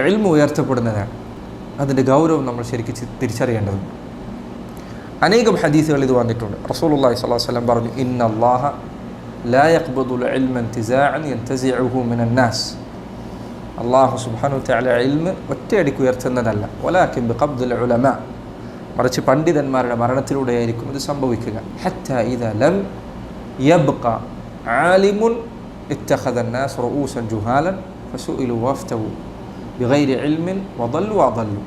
എൽമ ഉയർത്തപ്പെടുന്നതാണ് അതിൻ്റെ ഗൗരവം നമ്മൾ ശരിക്കും ചി- തിരിച്ചറിയേണ്ടതുണ്ട് അനേകം ഹദീസുകൾ ഇത് വന്നിട്ടുണ്ട് റസൂലുള്ളാഹി സ്വല്ലല്ലാഹു അലൈഹി വസല്ലം പറഞ്ഞു ഇന്ന അല്ലാഹ ലാ യഖ്ബദുൽ ഇൽമ ഇന്തിസാഅൻ യൻതസിഉഹു മിനൻ നാസ് അള്ളാഹു സുബ്ഹാനഹു വതആല ഇൽമ ഒറ്റയടിക്ക് ഉയർത്തുന്നതല്ല വലാകിൻ ബിഖബ്ദിൽ ഉലമ മറിച്ച് പണ്ഡിതന്മാരുടെ മരണത്തിലൂടെയായിരിക്കും ഇത് സംഭവിക്കുക ഹത്ത ഇദ ലം യബ്ഖ ആലിമുൻ اتخذ الناس رؤوسا جهالا فسئلوا وافتوا ബിഹൈരി എൽമിൻ വതല്ലു അതല്ലു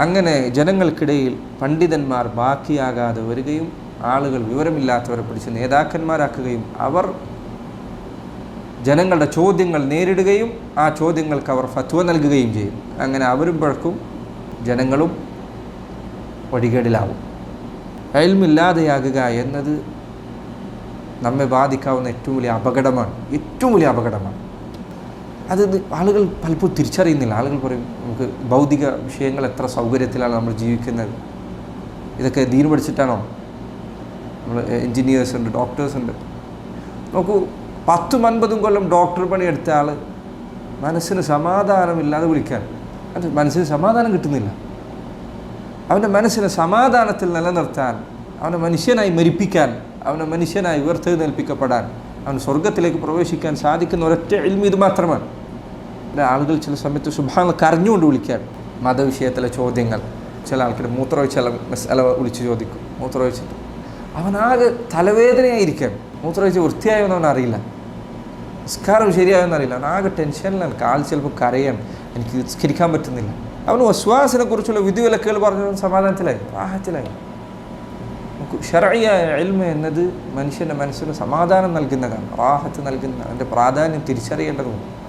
അങ്ങനെ ജനങ്ങൾക്കിടയിൽ പണ്ഡിതന്മാർ ബാക്കിയാകാതെ വരികയും ആളുകൾ വിവരമില്ലാത്തവരെ പിടിച്ച് നേതാക്കന്മാരാക്കുകയും അവർ ജനങ്ങളുടെ ചോദ്യങ്ങൾ നേരിടുകയും ആ ചോദ്യങ്ങൾക്ക് അവർ ഫത്വ നൽകുകയും ചെയ്യും. അങ്ങനെ അവരും പഴക്കും ജനങ്ങളും വഴികേടിലാവും. അയൽമില്ലാതെയാകുക എന്നത് നമ്മെ ബാധിക്കാവുന്ന ഏറ്റവും വലിയ അപകടമാണ്. ഏറ്റവും വലിയ അപകടമാണ്. അത് ആളുകൾ പലപ്പോഴും തിരിച്ചറിയുന്നില്ല. ആളുകൾ പറയും നമുക്ക് ഭൗതിക വിഷയങ്ങൾ എത്ര സൗകര്യത്തിലാണ് നമ്മൾ ജീവിക്കുന്നത്? ഇതൊക്കെ ദീന് പഠിച്ചിട്ടാണോ? നമ്മൾ എൻജിനീയേഴ്സ് ഉണ്ട് ഡോക്ടേഴ്സ് ഉണ്ട്. നോക്കൂ പത്തും അൻപതും കൊല്ലം ഡോക്ടർ പണിയെടുത്ത ആൾ മനസ്സിന് സമാധാനമില്ലാതെ വിളിക്കാൻ. അത് മനസ്സിന് സമാധാനം കിട്ടുന്നില്ല. അവന്റെ മനസ്സിനെ സമാധാനത്തിൽ നിലനിർത്താൻ അവനെ മനുഷ്യനായി മരിപ്പിക്കാൻ അവനെ മനുഷ്യനായി ഉയർത്തെഴുന്നേൽപ്പിക്കപ്പെടാൻ അവൻ സ്വർഗത്തിലേക്ക് പ്രവേശിക്കാൻ സാധിക്കുന്ന ഒരൊറ്റ എൽമി ഇത് മാത്രമാണ്. ആളുകൾ ചില സമയത്ത് സുഭാങ്ങൾ കരഞ്ഞുകൊണ്ട് വിളിക്കാൻ മതവിഷയത്തിലെ ചോദ്യങ്ങൾ. ചില ആൾക്കാർ മൂത്രമൊഴിച്ചാൽ മസാല വിളിച്ച് ചോദിക്കും. മൂത്രമൊഴിച്ചിട്ട് അവനാകെ തലവേദനയായിരിക്കാൻ. മൂത്രമൊഴിച്ച് വൃത്തിയായെന്ന് അവൻ അറിയില്ല. നിസ്കാരം ശരിയായെന്ന് അറിയില്ല അവൻ ആകെ ടെൻഷനിലാണ് കാൽ ചിലപ്പോൾ കരയാണ്. എനിക്ക് നിസ്കരിക്കാൻ പറ്റുന്നില്ല. അവന് വസ്വാസിനെ കുറിച്ചുള്ള വിധിവിലക്കുകൾ പറഞ്ഞു സമാധാനത്തിലായി. ആഹത്തിലായി ഷറയായ എൽമ എന്നത് മനുഷ്യന്റെ മനസ്സിന് സമാധാനം നൽകുന്നതാണ്. റാഹത്ത് നൽകുന്ന അതിന്റെ പ്രാധാന്യം തിരിച്ചറിയേണ്ടതുണ്ട്.